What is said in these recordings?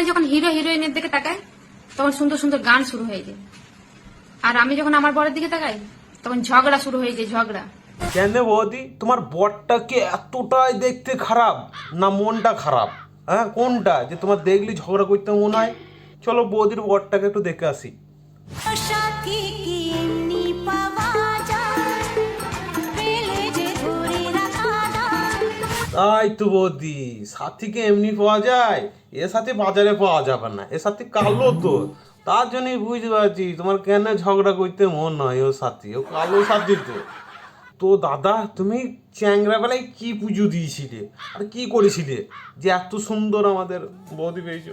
সময় যখন হিরো হিরোইনের দিকে তাকাই তখন সুন্দর সুন্দর গান শুরু হয়ে যায়। আর আমি যখন আমার বরের দিকে তাকাই তখন ঝগড়া শুরু হয়ে যায় ঝগড়া। কেন বৌদি? তোমার বরটাকে এতটাই দেখতে খারাপ না মনটা খারাপ? হ্যাঁ কোনটা? যে তোমার দেখলি ঝগড়া করতে মনে হয়? চলো বৌদির বরটাকে একটু দেখে আসি। সাথী কি এমনি পাওয়া তাই তো বৌদি? সাথীকে এমনি পাওয়া যায়? এ সাথে বাজারে পাওয়া যাবে না। এ সাথে কালো তো। তার জন্যই বুঝতে পারছি, তোমার কেন ঝগড়া করতে মন নয় ও সাথী? ও কালো সাথী তো। তো দাদা, তুমি চ্যাংরা বেলায় কি পুজো দিয়েছিলে? আর কি করেছিলে? যে এত সুন্দর আমাদের বৌদি পেয়েছ।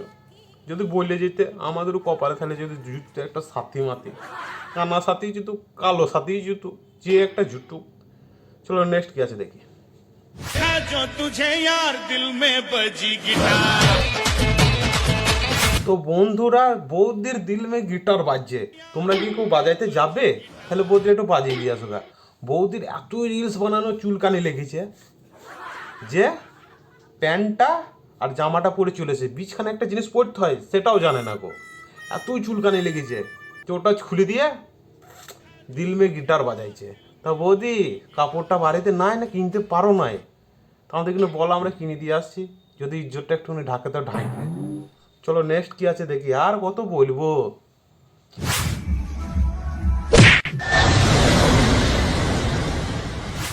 যদি বলে যেতে আমাদেরও কপালে তাহলে যদি জুটতো একটা সাথী মাতি। কানা সাথী জুতো, কালো সাথী জুতো, যে একটা জুটুক চলো নেক্সট কি আছে দেখি। जो तुझे यार दिल में बजी गिटार তো বন্ধুরা বৌদির দিল মে গিটার বাজছে তোমরা কি কেউ বাজাইতে যাবে তাহলে বৌদির একটু বাজিয়ে দিয়ে আসো গা। বৌদির এতই রিলস বানানো চুলকানি লেগেছে যে প্যান্টটা আর জামাটা পরে চলেছে বিছখানে একটা জিনিস পরতে হয় সেটাও জানে না গো এতই চুলকানি লেগেছে তো ওটা খুলে দিয়ে দিল মে গিটার বাজাইছে তা বৌদি কাপড়টা বাড়িতে নাই না কিনতে পারো নাই তা আমাদের বলো, আমরা কিনে দিয়ে আসছি। যদি ইজ্জতটা একটুখানি ঢাকে তো ঢাকে চলো নেক্সট কি আছে দেখি, আর কত বলব?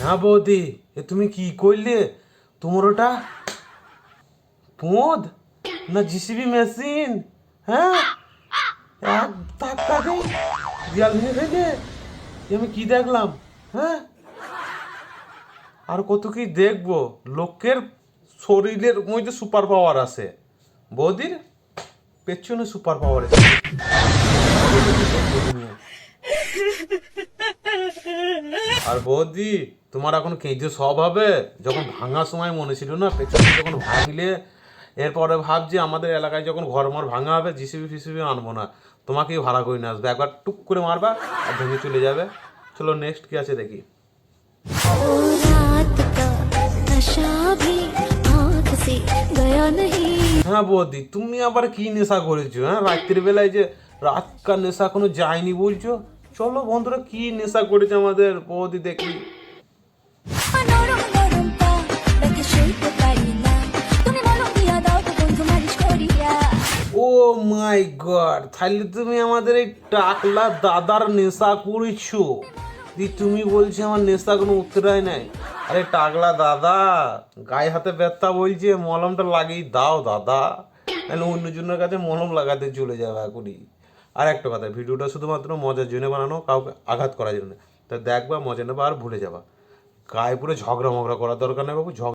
হ্যাঁ বৌদি, এ তুমি কি করলে? তোমার ওটা পোঁদ না জিসিবি মেশিন? হ্যাঁ? ভেঙে আমি কি দেখলাম? হ্যাঁ? আর কত কি দেখব? লোকের শরীরের মধ্যে সুপার পাওয়ার আছে। বৌদির পেছনে সুপার পাওয়ার আছে। আর বৌদি, তোমার এখন কেঁদে সব হবে। যখন ভাঙার সময় মনে ছিল না, পেছনে যখন ভাঙলে, এরপরে ভাবছি আমাদের এলাকায় যখন ঘর মর ভাঙা হবে, জিসিবি ফিসিবি আনব না। তোমাকেই ভাড়া করে নিয়ে আসবে। একবার টুক করে মারবা আর ভেঙে চলে যাবে। চলো নেক্সট কি আছে দেখি। হ্যাঁ বৌদি তুমি আবার কি নেশা করেছ হ্যাঁ? রাত্রির বেলায় যে রাতকার নেশা কোনো যায়নি বলছো? চলো বন্ধুরা কি নেশা করেছে আমাদের বৌদি দেখি। ও মাই গড তাহলে তুমি আমাদের এই টাকলা দাদার নেশা করেছ। দি তুমি বলছো আমার নেশা কোনো উত্তরায় নাই। আরে টাগলা দাদা, গায়ে হাতে ব্যথা বলছে মলমটা লাগিয়ে দাও দাদা। নাহলে অন্যজনের কাছে মলম লাগাতে চলে যাবে এখনই। আর একটা কথা, ভিডিওটা শুধুমাত্র মজার জন্য বানানো, কাউকে আঘাত করার জন্য তা দেখবা মজা নেবা আর ভুলে যাবা। গায়ে পুরো ঝগড়া মগড়া করার দরকার নেই বাবু ঝগড়া